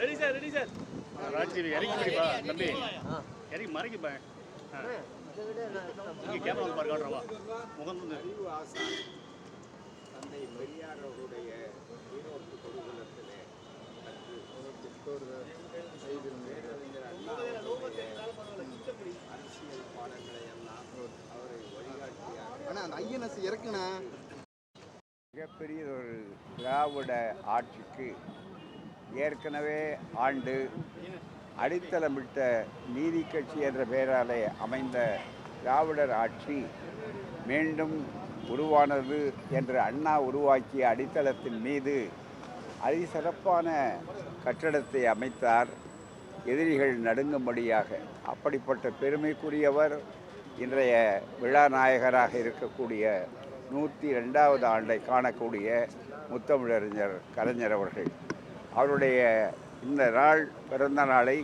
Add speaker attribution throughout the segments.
Speaker 1: Ready sir ready sir
Speaker 2: Rajkiri இறக்கி பிடிப்பா தம்பி. இறக்கி மறைக்குப்பா இங்கே கேமரா வந்து பாரு காட்டுறவா. முகம் வந்து.
Speaker 3: தந்தை பெரியார் அவருடைய ஈரோட்டு அவர்களுடைய அரசியல் பாடங்களை எல்லாம் அவரை வழிகாட்டியார்.
Speaker 4: அண்ணா அந்த ஐஎன்எஸ் இறக்குண்ணா.
Speaker 3: மிகப்பெரிய ஒரு திராவிட ஆட்சிக்கு ஏற்கனவே ஆண்டு அடித்தளமிட்ட நீதி கட்சி என்ற பெயராலே அமைந்த திராவிடர் ஆட்சி மீண்டும் உருவானது என்று அண்ணா உருவாக்கிய அடித்தளத்தின் மீது அதிசிறப்பான கட்டடத்தை அமைத்தார். எதிரிகள் நடுங்கும்படியாக அப்படிப்பட்ட பெருமைக்குரியவர் இன்றைய விழா நாயகராக இருக்கக்கூடிய நூற்றி ரெண்டாவது ஆண்டை காணக்கூடிய முத்தமிழறிஞர் கலைஞர் அவர்கள். அவருடைய இந்த நாள் பிறந்த நாளை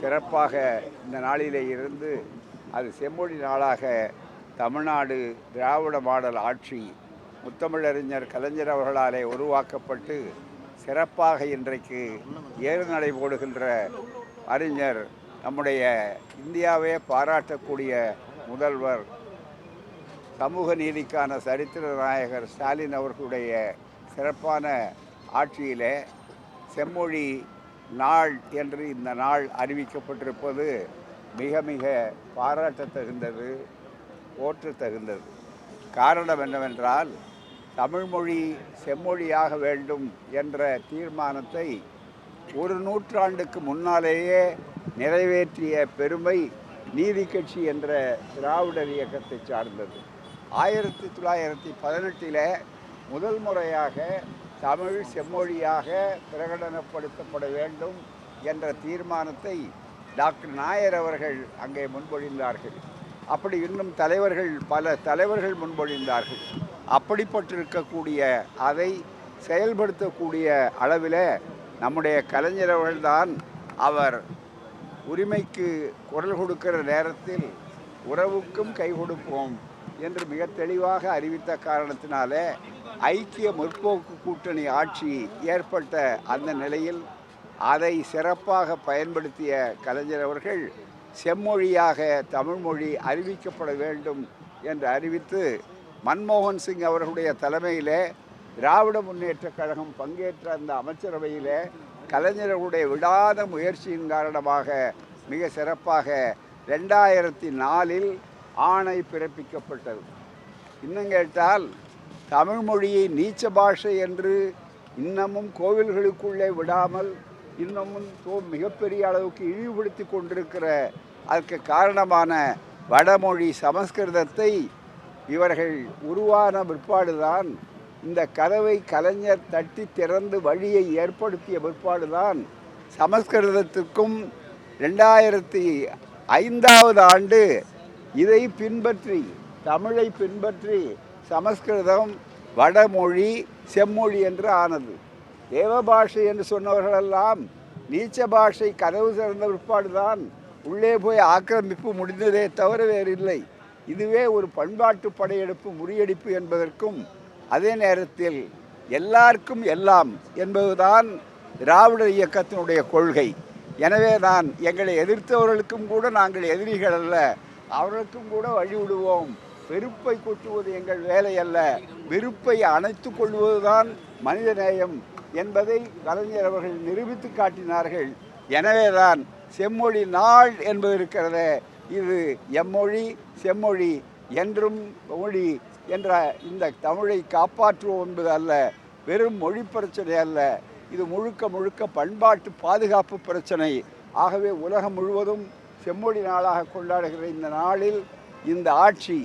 Speaker 3: சிறப்பாக இந்த நாளிலே இருந்து அது செம்மொழி நாளாக தமிழ்நாடு திராவிட மாடல் ஆட்சி முத்தமிழறிஞர் கலைஞர் அவர்களாலே உருவாக்கப்பட்டு சிறப்பாக இன்றைக்கு ஏறு போடுகின்ற அறிஞர் நம்முடைய இந்தியாவே பாராட்டக்கூடிய முதல்வர் சமூக நீதிக்கான சரித்திர நாயகர் ஸ்டாலின் அவர்களுடைய சிறப்பான ஆட்சியிலே செம்மொழி நாள் என்று இந்த நாள் அறிவிக்கப்பட்டிருப்பது மிக மிக பாராட்ட தகுந்தது போற்ற தகுந்தது காரணம் என்னவென்றால் தமிழ்மொழி செம்மொழியாக வேண்டும் என்ற தீர்மானத்தை ஒரு நூற்றாண்டுக்கு முன்னாலேயே நிறைவேற்றிய பெருமை நீதி கட்சி என்ற திராவிடர் இயக்கத்தை சார்ந்தது. ஆயிரத்தி தொள்ளாயிரத்தி பதினெட்டில் முதல் முறையாக தமிழ் செம்மொழியாக பிரகடனப்படுத்தப்பட வேண்டும் என்ற தீர்மானத்தை டாக்டர் நாயர் அவர்கள் அங்கே முன்மொழிந்தார்கள். அப்படி இன்னும் தலைவர்கள் பல தலைவர்கள் முன்மொழிந்தார்கள். அப்படிப்பட்டிருக்கக்கூடிய அதை செயல்படுத்தக்கூடிய அளவில் நம்முடைய கலைஞர் அவர்கள்தான் அவர் உரிமைக்கு குரல் கொடுக்கிற நேரத்தில் உறவுக்கும் கை கொடுப்போம் என்று மிக தெளிவாக அறிவித்த காரணத்தினாலே ஐக்கிய முற்போக்கு கூட்டணி ஆட்சி ஏற்பட்ட அந்த நிலையில் அதை சிறப்பாக பயன்படுத்திய கலைஞர் அவர்கள் செம்மொழியாக தமிழ்மொழி அறிவிக்கப்பட வேண்டும் என்று அறிவித்து மன்மோகன் சிங் அவர்களுடைய தலைமையிலே திராவிட முன்னேற்றக் கழகம் பங்கேற்ற அந்த அமைச்சரவையிலே கலைஞர்களுடைய விடாத முயற்சியின் காரணமாக மிக சிறப்பாக ரெண்டாயிரத்தி நாலில் ஆணை பிறப்பிக்கப்பட்டது. இன்னும் கேட்டால் தமிழ் மொழியை நீச்ச பாஷை என்று இன்னமும் கோவில்களுக்குள்ளே விடாமல் இன்னமும் தோ- மிகப்பெரிய அளவுக்கு இழிவுபடுத்தி கொண்டிருக்கிற அதற்கு காரணமான வடமொழி சமஸ்கிருதத்தை இவர்கள் உருவான பிற்பாடுதான் இந்த கதவை கலைஞர் தட்டி திறந்து வழியை ஏற்படுத்திய பிற்பாடுதான் சமஸ்கிருதத்துக்கும் ரெண்டாயிரத்தி ஐந்தாவது ஆண்டு இதை பின்பற்றி தமிழை பின்பற்றி சமஸ்கிருதம் வடமொழி செம்மொழி என்று ஆனது. தேவபாஷை என்று சொன்னவர்களெல்லாம் நீச்ச பாஷை கதவு சிறந்த பிற்பாடுதான். உள்ளே போய் ஆக்கிரமிப்பு முடிந்ததே தவிர வேறில்லை. இதுவே ஒரு பண்பாட்டு படையெடுப்பு முறியடிப்பு என்பதற்கும் அதே நேரத்தில் எல்லாருக்கும் எல்லாம் என்பதுதான் திராவிடர் இயக்கத்தினுடைய கொள்கை. எனவே தான் எங்களை எதிர்த்தவர்களுக்கும் கூட நாங்கள் எதிரிகள் அல்ல. அவர்களுக்கும் கூட வழி விடுவோம் வெறுப்பை கொட்டுவது எங்கள் வேலை அல்ல. வெறுப்பை அணைத்து கொள்வதுதான் மனிதநேயம் என்பதை கலைஞர் அவர்கள் நிரூபித்து காட்டினார்கள். எனவேதான் செம்மொழி நாள் என்பது இருக்கிறது. இது எம்மொழி செம்மொழி என்றும் மொழி என்ற இந்த தமிழை காப்பாற்றுவோம் என்பது அல்ல. வெறும் மொழி பிரச்சனை அல்ல. இது முழுக்க முழுக்க பண்பாட்டு பாதுகாப்பு பிரச்சனை. ஆகவே உலகம் முழுவதும் செம்மொழி நாளாக கொண்டாடுகிற இந்த நாளில் இந்த ஆட்சி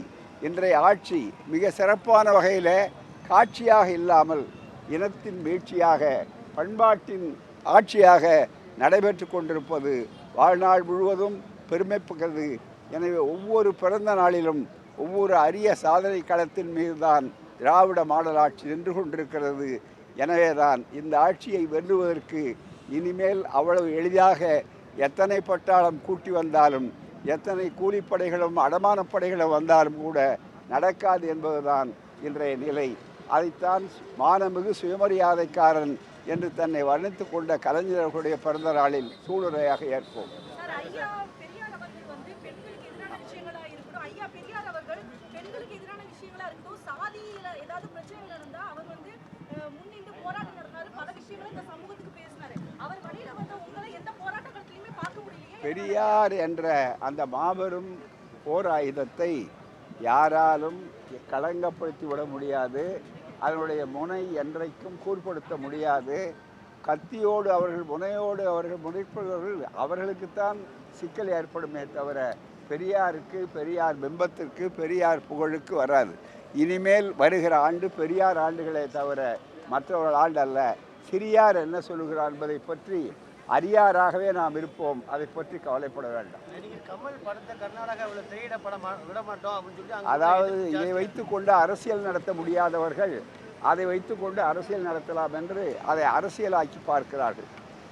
Speaker 3: இன்றைய ஆட்சி மிக சிறப்பான வகையில் காட்சியாக இல்லாமல் இனத்தின் வீழ்ச்சியாக பண்பாட்டின் ஆட்சியாக நடைபெற்று கொண்டிருப்பது வாழ்நாள் முழுவதும் பெருமைப்புகிறது எனவே ஒவ்வொரு பிறந்த நாளிலும் ஒவ்வொரு அரிய சாதனை களத்தின் மீதுதான் திராவிட மாடல் ஆட்சி நின்று கொண்டிருக்கிறது. எனவேதான் இந்த ஆட்சியை வெல்லுவதற்கு இனிமேல் அவ்வளவு எளிதாக எத்தனை பட்டாளம் கூட்டி வந்தாலும் எத்தனை கூலிப்படைகளும் அடமானப் படைகளும் வந்தாலும் கூட நடக்காது என்பதுதான் இன்றைய நிலை. அதைத்தான் மானமிகு சுயமரியாதைக்காரன் என்று தன்னை வர்ணித்துக் கொண்ட கலைஞர்களுடைய பிறந்த நாளில் சூளுரையாக ஏற்போம்.
Speaker 4: பெண்களுக்கு எதிரான விஷயங்களா இருக்கட்டும் சாதியில ஏதாவது பிரச்சனைகள் இருந்தா அவர் வந்து அஹ், முன்னின்று போராட்டம் நடத்தினாரு பல விஷயங்களை இந்த சமூகத்துக்கு பேசினாரு அவர் வழியில வந்த உங்களை எந்த போராட்ட களத்திலயுமே பார்க்க முடியலையே
Speaker 3: பெரியார் என்ற அந்த மாபெரும் போர் ஆயுதத்தை யாராலும் களங்கப்படுத்தி விட முடியாது. அதனுடைய முனை என்றைக்கும் கூர்படுத்த முடியாது. கத்தியோடு அவர்கள் முனையோடு அவர்கள் முனைப்பவர்கள் அவர்களுக்குத்தான் சிக்கல் ஏற்படுமே தவிர பெரியாருக்கு பெரியார் பிம்பத்திற்கு பெரியார் புகழுக்கு வராது. இனிமேல் வருகிற ஆண்டு பெரியார் ஆண்டுகளே தவிர மற்றவர்கள் ஆண்டு அல்ல சிறியார் என்ன சொல்லுகிறார் என்பதை பற்றி அரியாராகவே நாம் இருப்போம். அதை பற்றி கவலைப்பட வேண்டாம். அதாவது இதை. வைத்துக்கொண்டு அரசியல் நடத்த முடியாதவர்கள் அதை வைத்துக்கொண்டு அரசியல் நடத்தலாம் என்று அதை அரசியலாக்கி பார்க்கிறார்கள்.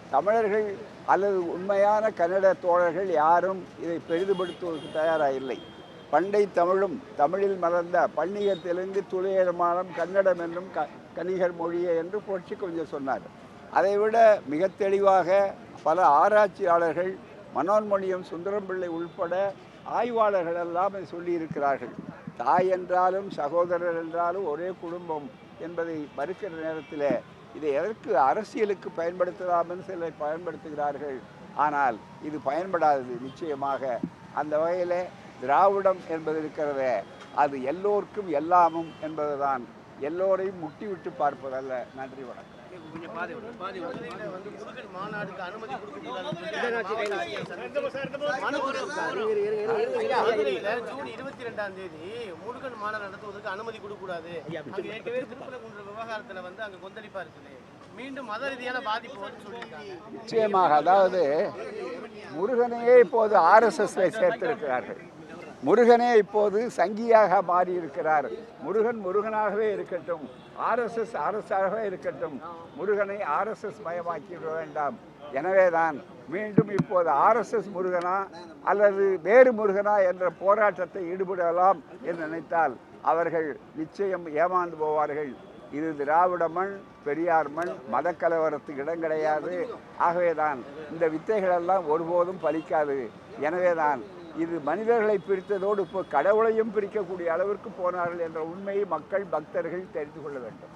Speaker 3: தமிழர்கள் அல்லது உண்மையான கன்னட தோழர்கள் யாரும் இதை பெரிதுபடுத்துவதற்கு தயாராக இல்லை. பண்டை தமிழும் தமிழில் மலர்ந்த பன்னிகர் தெலுங்கு துளையமானம் கன்னடம் என்றும் க கனிகர் மொழியே என்று புரட்சி கொஞ்சம் சொன்னார். அதைவிட மிக தெளிவாக பல ஆராய்ச்சியாளர்கள் மனோன்மணியம் சுந்தரம் பிள்ளை உள்பட ஆய்வாளர்கள் எல்லாம் சொல்லியிருக்கிறார்கள். தாய் என்றாலும் சகோதரர் என்றாலும் ஒரே குடும்பம் என்பதை மறுக்கிற நேரத்தில் இதை எதற்கு அரசியலுக்கு பயன்படுத்தலாம் சிலர் பயன்படுத்துகிறார்கள். ஆனால் இது பயன்படாதது நிச்சயமாக. அந்த வகையில் திராவிடம் என்பது இருக்கிறத. அது எல்லோருக்கும் எல்லாமும் என்பதுதான். எல்லோரையும் முட்டி விட்டு பார்ப்பதல்ல. நன்றி வணக்கம்.
Speaker 5: மாநாடுக்கு அனுமதி கொடுக்கக்கூடாதுன்னு சொல்லி மனு கொடுத்திருக்காரு. ஜூன் இருபத்தி ரெண்டாம் தேதி முருகன் மாநாடு நடத்துவதற்கு அனுமதி கொடுக்கக்கூடாது அங்க ஏற்கனவே திருப்பரங்குன்ற விவகாரத்துல வந்து அங்க கொந்தளிப்பா இருக்குது மீண்டும் மத ரீதியான பாதிப்பு வந்து சொல்லியிருக்காங்க
Speaker 3: நிச்சயமாக அதாவது முருகனையே இப்போது ஆர்எஸ்எஸ்ல சேர்த்திருக்கிறார்கள் முருகனே இப்போது சங்கியாக மாறியிருக்கிறார். முருகன் முருகனாகவே இருக்கட்டும். ஆர்எஸ்எஸ் அரசாகவே இருக்கட்டும். முருகனை ஆர்எஸ்எஸ் மயமாக்கி விட வேண்டாம். எனவேதான் மீண்டும் இப்போது ஆர்எஸ்எஸ் முருகனா அல்லது வேறு முருகனா என்ற போராட்டத்தை ஈடுபடலாம் என்று நினைத்தால் அவர்கள் நிச்சயம் ஏமாந்து போவார்கள். இது திராவிட மண் பெரியார் மண் மதக்கலவரத்துக்கு இடம் கிடையாது. ஆகவேதான் இந்த வித்தைகளெல்லாம் ஒருபோதும் பலிக்காது. எனவேதான் இது மனிதர்களை பிரித்ததோடு இப்போ கடவுளையும் பிரிக்கக்கூடிய அளவிற்கு போனார்கள் என்ற உண்மையை மக்கள் பக்தர்கள் தெரிந்து கொள்ள வேண்டும்.